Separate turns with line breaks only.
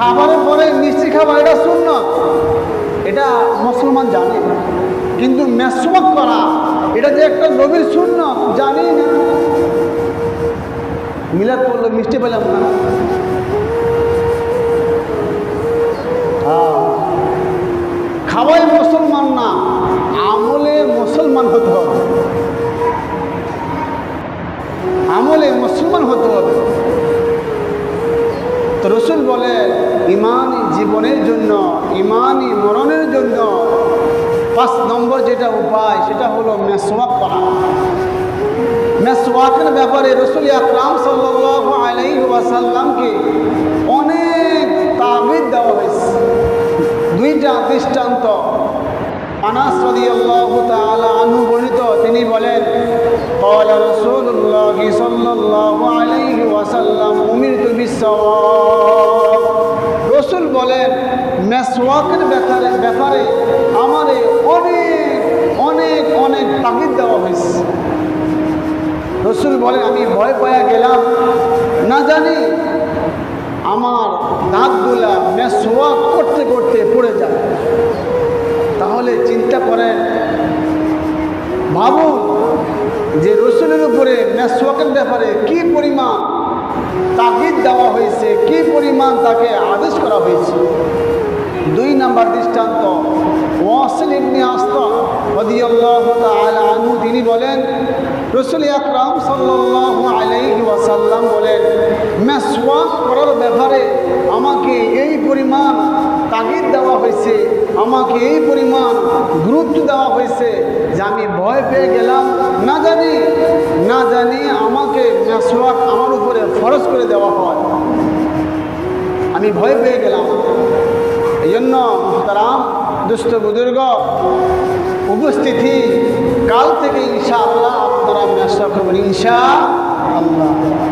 খাবারের পরে মিষ্টি খাবার, এটা শূন্য এটা মুসলমান জানে কিন্তু মেসওয়াক করা, এটা যে একটা নবীর শূন্য জানি না। মিলাদ করল মিষ্টি পেলাম না। হ্যাঁ। খাওয়াই মুসলমান না, আমলে মুসলমান হতে হবে। আমলে মুসলমান হতে হবে। রসুল বলে ইমানই জীবনের জন্য ইমানই মরণের জন্য পাঁচ নম্বর যেটা উপায় সেটা হলো মেসওয়াক করা মেসওয়াকের ব্যাপারে রসুল আকরাম সাল্লাহ আলাই ওয়াসাল্লামকে অনেক তাবিদ দেওয়া হয়েছে দুইটা দৃষ্টান্ত আনাস রাদিয়াল্লাহু তাআলা আনহু বর্ণিত তিনি বলেন قال رسول الله صلى الله عليه وسلم أمرت بالسواك রসুল বলেন মেসওয়াকের ব্যাপারে ব্যাপারে আমারে অনেক অনেক অনেক তাগিদ দেওয়া হয়েছে। রসুল বলেন, আমি ভয় পায়া গেলাম। না জানি আমার দাঁতগুলা মেসওয়াক করতে করতে পড়ে যায়। তাহলে চিন্তা করেন, ভাবুন যে রসুলের উপরে মেসওয়াকের ব্যাপারে কি পরিমাণ তাগিদ দেওয়া হয়েছে, কি পরিমাণ তাকে আদেশ করা হয়েছে দুই নাম্বার দৃষ্টান্ত ওয়াসিল ইবনে আস্তা রাদিয়াল্লাহু তাআলা আনহু তিনি বলেন রসুল আকরাম সাল্লাল্লাহু আলাইহি বলেন মেসওয়াক করার ব্যাপারে আমাকে এই পরিমাণ তাগিদ দেওয়া হয়েছে, আমাকে এই পরিমাণ গুরুত্ব দেওয়া হয়েছে যে আমি ভয় পেয়ে গেলাম। না জানি না জানি আমাকে মেসওয়াক আমার উপরে ফরজ করে দেওয়া হয়। আমি ভয় পেয়ে গেলাম। এই জন্য মোহতারাম দুষ্ট বুজুর্গ, উপস্থিতি কাল থেকে ইনশা চেষ্টা করবেন ইনশা আল্লাহ।